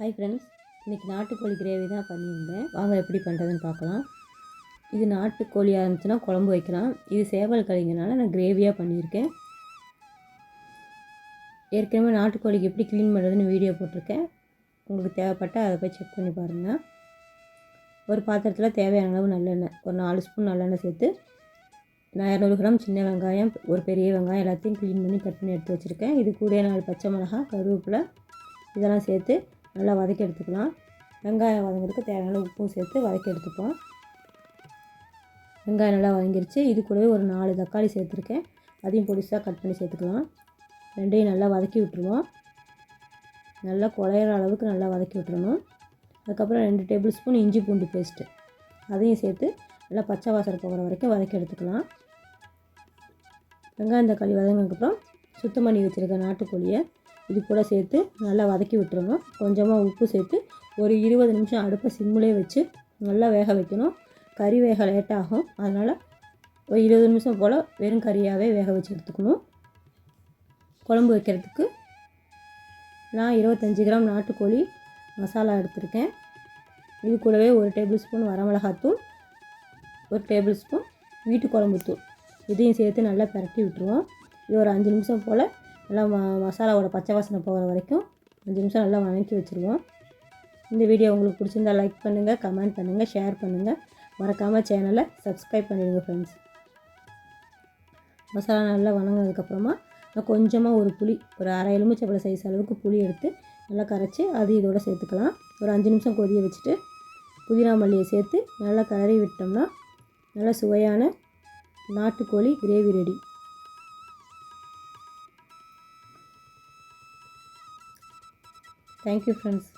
Hi friends இன்றைக்கி நாட்டுக்கோழி gravy தான் பண்ணியிருந்தேன். வாங்க எப்படி பண்ணுறதுன்னு பார்க்கலாம். இது நாட்டுக்கோழியாக இருந்துச்சுன்னா குழம்பு வைக்கலாம். இது சேவல் கறிங்கனால நான் கிரேவியாக பண்ணியிருக்கேன். ஏற்கனவே நாட்டுக்கோழிக்கு எப்படி க்ளீன் பண்ணுறதுன்னு வீடியோ போட்டிருக்கேன். உங்களுக்கு தேவைப்பட்டால் அதை போய் செக் பண்ணி பாருங்கள் ஒரு பாத்திரத்தில் தேவையான அளவு நல்லெண்ணெய் ஒரு நாலு ஸ்பூன் நல்லெண்ணெய் சேர்த்து நான் இரநூறு கிராம் சின்ன வெங்காயம் ஒரு பெரிய வெங்காயம் எல்லாத்தையும் க்ளீன் பண்ணி கட் பண்ணி எடுத்து வச்சுருக்கேன். இது கூட நாலு பச்சை மிளகா கருவேப்பிலை இதெல்லாம் சேர்த்து நல்லா வதக்கி எடுத்துக்கலாம். வெங்காயம் வதங்கிறதுக்கு தேவையான உப்பும் சேர்த்து வதக்கி எடுத்துப்போம். வெங்காயம் நல்லா வதங்கிருச்சு. இது கூடவே ஒரு நாலு தக்காளி சேர்த்துருக்கேன். அதையும் பொடிசாக கட் பண்ணி சேர்த்துக்கலாம். ரெண்டையும் நல்லா வதக்கி விட்டுருவோம். நல்லா குழையிற அளவுக்கு நல்லா வதக்கி விட்டுறணும். அதுக்கப்புறம் ரெண்டு டேபிள் ஸ்பூன் இஞ்சி பூண்டு பேஸ்ட்டு. அதையும் சேர்த்து நல்லா பச்சை வாசனை போகிற வரைக்கும் வதக்கி எடுத்துக்கலாம். வெங்காயம் தக்காளி வதங்கினதுக்கப்புறம் சுத்தம் பண்ணி வச்சுருக்க நாட்டுக்கோழியை இது கூட சேர்த்து நல்லா வதக்கி விட்டுருணும் கொஞ்சமாக உப்பு சேர்த்து ஒரு இருபது நிமிஷம் அடுப்பை சிம்மிலே வச்சு நல்லா வேக வைக்கணும். கறி வேக லேட்டாகும் அதனால் ஒரு இருபது நிமிஷம் போல் வெறும் கறியாகவே வேக வச்சு எடுத்துக்கணும். குழம்பு வைக்கிறதுக்கு நான் இருபத்தஞ்சி கிராம் நாட்டுக்கோழி மசாலா எடுத்திருக்கேன். இது கூடவே ஒரு டேபிள் ஸ்பூன் வரமிளகாத்தூள் ஒரு டேபிள் ஸ்பூன் வீட்டு குழம்பு தூள். இதையும் சேர்த்து நல்லா பரட்டி விட்டுருவோம். இது ஒரு அஞ்சு நிமிஷம் போல் நல்லா ம மசாலாவோட பச்சை வாசனை போகிற வரைக்கும் அஞ்சு நிமிஷம் நல்லா வணக்கி வச்சுருவோம். இந்த வீடியோ உங்களுக்கு பிடிச்சிருந்தா லைக் பண்ணுங்கள் கமெண்ட் பண்ணுங்கள் ஷேர் பண்ணுங்கள் மறக்காமல் சேனலை சப்ஸ்கிரைப் பண்ணிடுங்க ஃப்ரெண்ட்ஸ் மசாலா நல்லா வணங்கினதுக்கப்புறமா நான் கொஞ்சமாக ஒரு புளி ஒரு அரை எலுமிச்சப்பழ சைஸ் அளவுக்கு புளி எடுத்து நல்லா கரைச்சி அது இதோட சேர்த்துக்கலாம். ஒரு அஞ்சு நிமிஷம் கொதிய வச்சுட்டு புதினா மல்லியை சேர்த்து நல்லா கலரி விட்டோம்னா நல்லா சுவையான நாட்டுக்கோழி கிரேவி ரெடி தேங்க்யூ ஃப்ரெண்ட்ஸ்